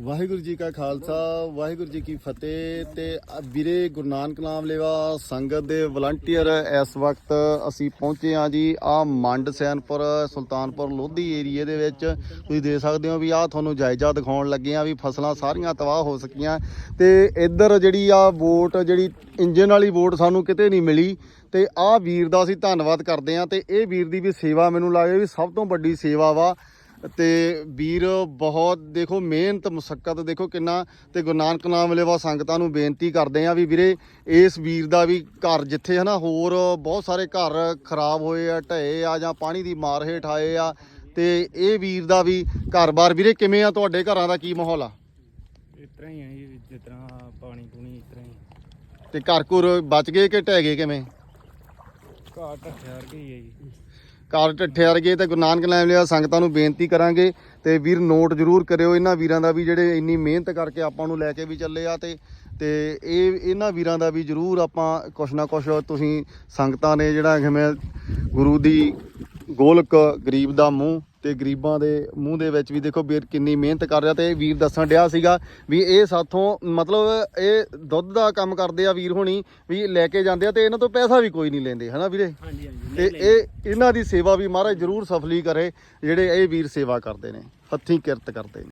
ਵਾਹਿਗੁਰੂ ਜੀ ਕਾ ਖਾਲਸਾ, ਵਾਹਿਗੁਰੂ ਜੀ ਕੀ ਫਤਿਹ ਤੇ ਵੀਰੇ ਗੁਰੂ ਨਾਨਕ ਨਾਮ ਲੇਵਾ ਸੰਗਤ ਦੇ ਵਲੰਟੀਅਰ, ਇਸ ਵਕਤ ਅਸੀਂ ਪਹੁੰਚੇ ਹਾਂ ਜੀ ਆ ਮੰਡ ਸੈਨਪੁਰ, ਸੁਲਤਾਨਪੁਰ ਲੋਧੀ ਏਰੀਏ ਦੇ ਵਿੱਚ। ਤੁਸੀਂ ਦੇਖ ਸਕਦੇ ਹੋ ਵੀ ਆ ਤੁਹਾਨੂੰ ਜਾਇਜ਼ਾ ਦਿਖਾਉਣ ਲੱਗੇ ਆ ਵੀ ਫਸਲਾਂ ਸਾਰੀਆਂ ਤਬਾਹ ਹੋ ਸਕੀਆਂ। ਤੇ ਇੱਧਰ ਜਿਹੜੀ ਆ ਵੋਟ, ਜਿਹੜੀ ਇੰਜਨ ਵਾਲੀ ਵੋਟ ਸਾਨੂੰ ਕਿਤੇ ਨਹੀਂ ਮਿਲੀ। ਤੇ ਆ ਵੀਰ ਦਾ ਅਸੀਂ ਧੰਨਵਾਦ ਕਰਦੇ ਆ ਤੇ ਇਹ ਵੀਰ ਦੀ ਵੀ ਸੇਵਾ ਮੈਨੂੰ ਲੱਗਦਾ ਵੀ ਸਭ ਤੋਂ ਵੱਡੀ ਸੇਵਾ ਵਾ। ਤੇ ਵੀਰ ਬਹੁਤ ਦੇਖੋ ਮਿਹਨਤ ਮੁਸ਼ਕਲ ਦੇਖੋ ਕਿੰਨਾ ਤੇ ਗੁਰੂ ਨਾਨਕ ਨਾਮ ਲੇਵਾ ਸੰਗਤਾਂ ਨੂੰ ਬੇਨਤੀ ਕਰਦੇ ਆ ਵੀ ਵੀਰੇ ਇਸ ਵੀਰ ਦਾ ਵੀ ਘਰ ਜਿੱਥੇ ਹਨਾ ਹੋਰ ਬਹੁਤ ਸਾਰੇ ਘਰ ਖਰਾਬ ਹੋਏ ਆ ਢਏ ਆ ਜਾਂ ਪਾਣੀ ਦੀ ਮਾਰ ਹੇਠ ਆਏ ਆ ਤੇ ਇਹ ਵੀਰ ਦਾ ਵੀ ਘਰ-ਬਾਰ ਵੀਰੇ ਕਿਵੇਂ ਆ ਤੁਹਾਡੇ ਘਰਾਂ ਦਾ ਕੀ ਮਾਹੌਲ ਆ? ਇਸ ਤਰ੍ਹਾਂ ਹੀ ਹੈ ਜੀ ਜਿਸ ਤਰ੍ਹਾਂ ਪਾਣੀ ਪੂਣੀ ਇਸ ਤਰ੍ਹਾਂ ਹੀ ਤੇ ਘਰ-ਘੁਰ ਬਚ ਗਏ ਕਿ ਢਹਿ ਗਏ ਕਿਵੇਂ? ਘਾਟ ਠਹਿਰ ਗਈ ਹੈ ਜੀ। ਘਰ ਢੱਠੇ ਵਰਗੇ ਤੇ ਗੁਰੂ ਨਾਨਕ ਨਾਮ ਲਿਆ ਸੰਗਤਾਂ ਨੂੰ ਬੇਨਤੀ ਕਰਾਂਗੇ ਤੇ ਵੀਰ ਨੋਟ ਜ਼ਰੂਰ ਕਰਿਓ, ਇਹਨਾਂ ਵੀਰਾਂ ਦਾ ਵੀ ਜਿਹੜੇ ਇੰਨੀ ਮਿਹਨਤ ਕਰਕੇ ਆਪਾਂ ਨੂੰ ਲੈ ਕੇ ਵੀ ਚੱਲੇ ਆ ਤੇ ਤੇ ਇਹ, ਇਹਨਾਂ ਵੀਰਾਂ ਦਾ ਵੀ ਜ਼ਰੂਰ ਆਪਾਂ ਕੁਛ ਨਾ ਕੁਛ ਤੁਸੀਂ ਸੰਗਤਾਂ ਨੇ ਜਿਹੜਾ ਜਿਵੇਂ ਗੁਰੂ ਦੀ ਗੋਲਕ ਗਰੀਬ ਦਾ ਮੂੰਹ ਤੇ ਗਰੀਬਾਂ ਦੇ ਮੂੰਹ ਦੇ ਵਿੱਚ ਵੀ ਦੇਖੋ ਵੀਰ ਕਿੰਨੀ ਮਿਹਨਤ ਕਰ ਰਿਹਾ ਤੇ ਇਹ ਵੀਰ ਦੱਸਣ ਡਿਆ ਸੀਗਾ ਵੀ ਇਹ ਸਾਥੋਂ ਮਤਲਬ ਇਹ ਦੁੱਧ ਦਾ ਕੰਮ ਕਰਦੇ ਆ ਵੀਰ ਹੋਣੀ ਵੀ ਲੈ ਕੇ ਜਾਂਦੇ ਆ ਤੇ ਇਹਨਾਂ ਤੋਂ ਪੈਸਾ ਵੀ ਕੋਈ ਨਹੀਂ ਲੈਂਦੇ ਹਨਾ ਵੀਰੇ? ਹਾਂਜੀ ਹਾਂਜੀ ਤੇ ਇਹ ਇਹਨਾਂ ਦੀ ਸੇਵਾ ਵੀ ਮਹਾਰਾਜ ਜਰੂਰ ਸਫਲੀ ਕਰੇ ਜਿਹੜੇ ਇਹ ਵੀਰ ਸੇਵਾ ਕਰਦੇ ਨੇ ਹੱਥੀਂ ਕਿਰਤ ਕਰਦੇ ਨੇ।